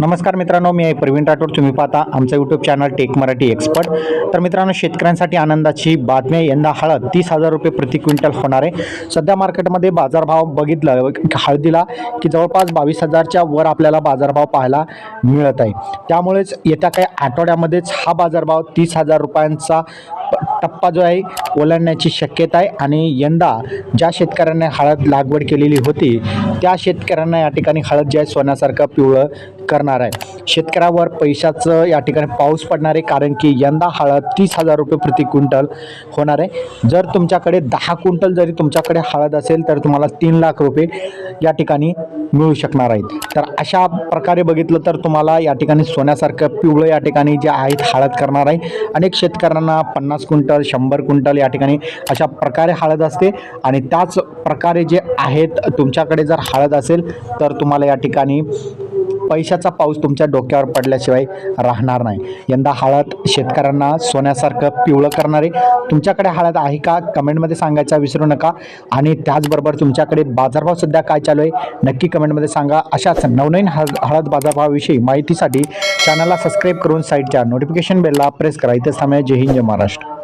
नमस्कार मित्रांनो मी आहे प्रवीण राठोड. तुम्ही पाहता आमचं YouTube channel tech Marathi expert तर मित्रांनो शेतकऱ्यांसाठी आनंदाची बातमी यंदा हळद तीस हजार रुपये प्रति क्विंटल होणार आहे. सध्या मार्केटमध्ये बाजारभाव बघितलं हळदीला की जवळपास बावीस हजारच्या वर आपल्याला बाजारभाव पाहायला मिळत आहे. त्यामुळेच येत्या काही आठवड्यामध्येच हा बाजारभाव तीस हजार रुपयांचा टप्पा जो आहे ओलांडण्याची शक्यता आहे. आणि यंदा ज्या शेतकऱ्यांनी हळद लागवड केलेली होती त्या शेतकऱ्यांना या ठिकाणी हळद जे आहे सोन्यासारखं पिवळं करणार आहे. शेतकऱ्यावर पैशाचं या ठिकाणी पाऊस पडणार आहे कारण की यंदा हळद तीस हजार रुपये प्रति क्विंटल होणार आहे. जर तुमच्याकडे दहा क्विंटल जरी तुमच्याकडे हळद असेल तर तुम्हाला तीन लाख रुपये या ठिकाणी मिळू शकणार आहेत. तर अशा प्रकारे बघितलं तर तुम्हाला या ठिकाणी सोन्यासारखं पिवळं या ठिकाणी जे आहेत हळद करणार आहे. अनेक शेतकऱ्यांना पन्नास क्विंटल शंभर क्विंटल या ठिकाणी अशा प्रकारे हळद असते. आणि त्याच प्रकारे जे आहेत तुमच्याकडे जर हळद असेल तर तुम्हाला या ठिकाणी पैशाचा पाऊस तुमच्या डोक्यावर पडल्याशिवाय राहणार नाही. यंदा हळद शेतकऱ्यांना सोन्यासारखं पिवळं करणारे तुमच्याकडे हळद आहे का? कमेंटमध्ये सांगायचा विसरू नका. आणि त्याचबरोबर तुमच्याकडे बाजारभाव सध्या काय चालू आहे? नक्की कमेंटमध्ये सांगा. अशाच नवनवीन हळद हळद बाजारभावाविषयी माहितीसाठी चॅनलला सबस्क्राईब करून साईडच्या नोटिफिकेशन बेलला प्रेस करा. इथेच समय जय हिंद जय महाराष्ट्र.